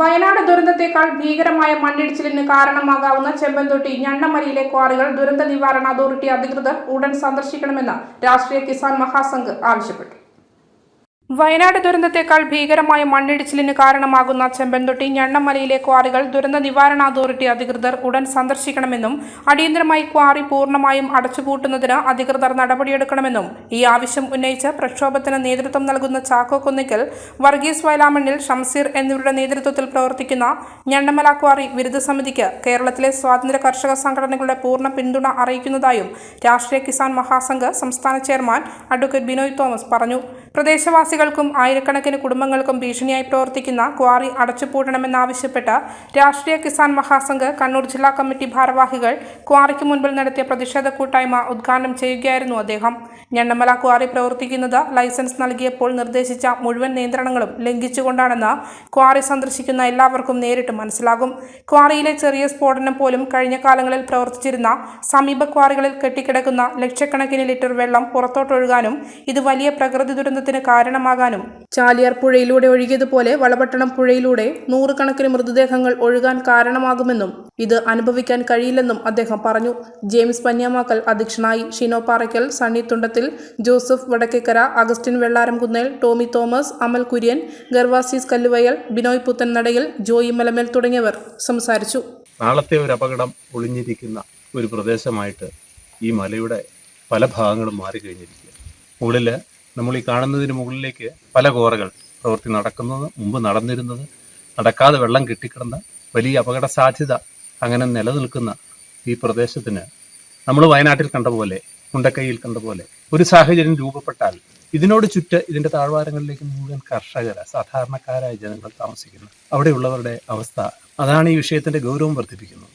വയനാട് ദുരന്തത്തെക്കാൾ ഭീകരമായ മണ്ണിടിച്ചിലിന് കാരണമാകാവുന്ന ചെമ്പന്തൊട്ടി ഞണ്ണമലയിലെ ക്വാറികൾ ദുരന്ത നിവാരണ അതോറിറ്റി അധികൃതർ ഉടൻ സന്ദർശിക്കണമെന്ന് രാഷ്ട്രീയ കിസാൻ മഹാസംഘ് ആവശ്യപ്പെട്ടു. വയനാട് ദുരന്തത്തെക്കാൾ ഭീകരമായ മണ്ണിടിച്ചിലിന് കാരണമാകുന്ന ചെമ്പൻതൊട്ടി ഞണ്ണമലയിലെ ക്വാറികൾ ദുരന്ത നിവാരണ അതോറിറ്റി അധികൃതർ ഉടൻ സന്ദർശിക്കണമെന്നും അടിയന്തരമായി ക്വാറി പൂർണമായും അടച്ചുപൂട്ടുന്നതിന് അധികൃതർ നടപടിയെടുക്കണമെന്നും ഈ ആവശ്യം ഉന്നയിച്ച് പ്രക്ഷോഭത്തിന് നേതൃത്വം നൽകുന്ന ചാക്കോ കുന്നിക്കൽ വർഗീസ് വയലാമണ്ണിൽ ഷംസീർ എന്നിവരുടെ നേതൃത്വത്തിൽ പ്രവർത്തിക്കുന്ന ഞണ്ണമല ക്വാറി വിരുദ്ധ സമിതിക്ക് കേരളത്തിലെ സ്വാതന്ത്ര്യ കർഷക സംഘടനകളുടെ പൂർണ പിന്തുണ അറിയിക്കുന്നതായും രാഷ്ട്രീയ കിസാൻ മഹാസംഘ് സംസ്ഥാന ചെയർമാൻ അഡ്വക്കേറ്റ് ബിനോയ് തോമസ് പറഞ്ഞു. പ്രദേശവാസികൾക്കും ആയിരക്കണക്കിന് കുടുംബങ്ങൾക്കും ഭീഷണിയായി പ്രവർത്തിക്കുന്ന ക്വാറി അടച്ചുപൂട്ടണമെന്നാവശ്യപ്പെട്ട് രാഷ്ട്രീയ കിസാൻ മഹാസംഘ് കണ്ണൂർ ജില്ലാ കമ്മിറ്റി ഭാരവാഹികൾ ക്വാറിക്ക് മുൻപിൽ നടത്തിയ പ്രതിഷേധ കൂട്ടായ്മ ഉദ്ഘാടനം ചെയ്യുകയായിരുന്നു അദ്ദേഹം. ഞണ്ണമല ക്വാറി പ്രവർത്തിക്കുന്നത് ലൈസൻസ് നൽകിയപ്പോൾ നിർദ്ദേശിച്ച മുഴുവൻ നിയന്ത്രണങ്ങളും ലംഘിച്ചുകൊണ്ടാണെന്ന് ക്വാറി സന്ദർശിക്കുന്ന എല്ലാവർക്കും നേരിട്ട് മനസ്സിലാകും. ക്വാറിയിലെ ചെറിയ സ്ഫോടനം പോലും കഴിഞ്ഞ കാലങ്ങളിൽ പ്രവർത്തിച്ചിരുന്ന സമീപ ക്വാറികളിൽ കെട്ടിക്കിടക്കുന്ന ലക്ഷക്കണക്കിന് ലിറ്റർ വെള്ളം പുറത്തോട്ടൊഴുകാനും ഇത് വലിയ പ്രകൃതി ദുരന്തത്തിന് കാരണമാകാനും ചാലിയാർ പുഴയിലൂടെ ഒഴുകിയതുപോലെ വളപട്ടണം പുഴയിലൂടെ നൂറുകണക്കിന് മൃതദേഹങ്ങൾ ഒഴുകാൻ കാരണമാകുമെന്നും ഇത് അനുഭവിക്കാൻ കഴിയില്ലെന്നും അദ്ദേഹം പറഞ്ഞു. ജെയിംസ് പന്യാമാക്കൽ അധ്യക്ഷനായി Shino Parakkal Sunny Thundathil Joseph Vadakkekara Augustine Vellaramkunnel Tommy Thomas Amal Kurian Gervasis Kalluvayal Binoy Puthannadayil Joy Malamel തുടങ്ങിയവർ സംസാരിച്ചു. നാളത്തെ ഒരു അപകടം ഒളിഞ്ഞിരിക്കുന്ന ഒരു പ്രദേശമായിട്ട് ഈ മലയുടെ പല ഭാഗങ്ങളും മാറിക്കഴിഞ്ഞിരിക്കുക മുകളിൽ നമ്മൾ ഈ കാണുന്നതിന് മുകളിലേക്ക് പല കോറകൾ പ്രവൃത്തി നടക്കുന്നത് മുമ്പ് നടന്നിരുന്നത് നടക്കാതെ വെള്ളം കെട്ടിക്കിടന്ന വലിയ അപകട സാധ്യത അങ്ങനെ നിലനിൽക്കുന്ന ഈ പ്രദേശത്തിന് നമ്മൾ വയനാട്ടിൽ കണ്ട പോലെ മുണ്ടക്കൈയിൽ കണ്ട പോലെ ഒരു സാഹചര്യം രൂപപ്പെട്ടാൽ ഇതിനോട് ചുറ്റ് ഇതിന്റെ താഴ്വാരങ്ങളിലേക്ക് മുഴുവൻ കർഷകർ സാധാരണക്കാരായ ജനങ്ങൾ താമസിക്കുന്നു. അവിടെയുള്ളവരുടെ അവസ്ഥ അതാണ് ഈ വിഷയത്തിന്റെ ഗൗരവം വർദ്ധിപ്പിക്കുന്നത്.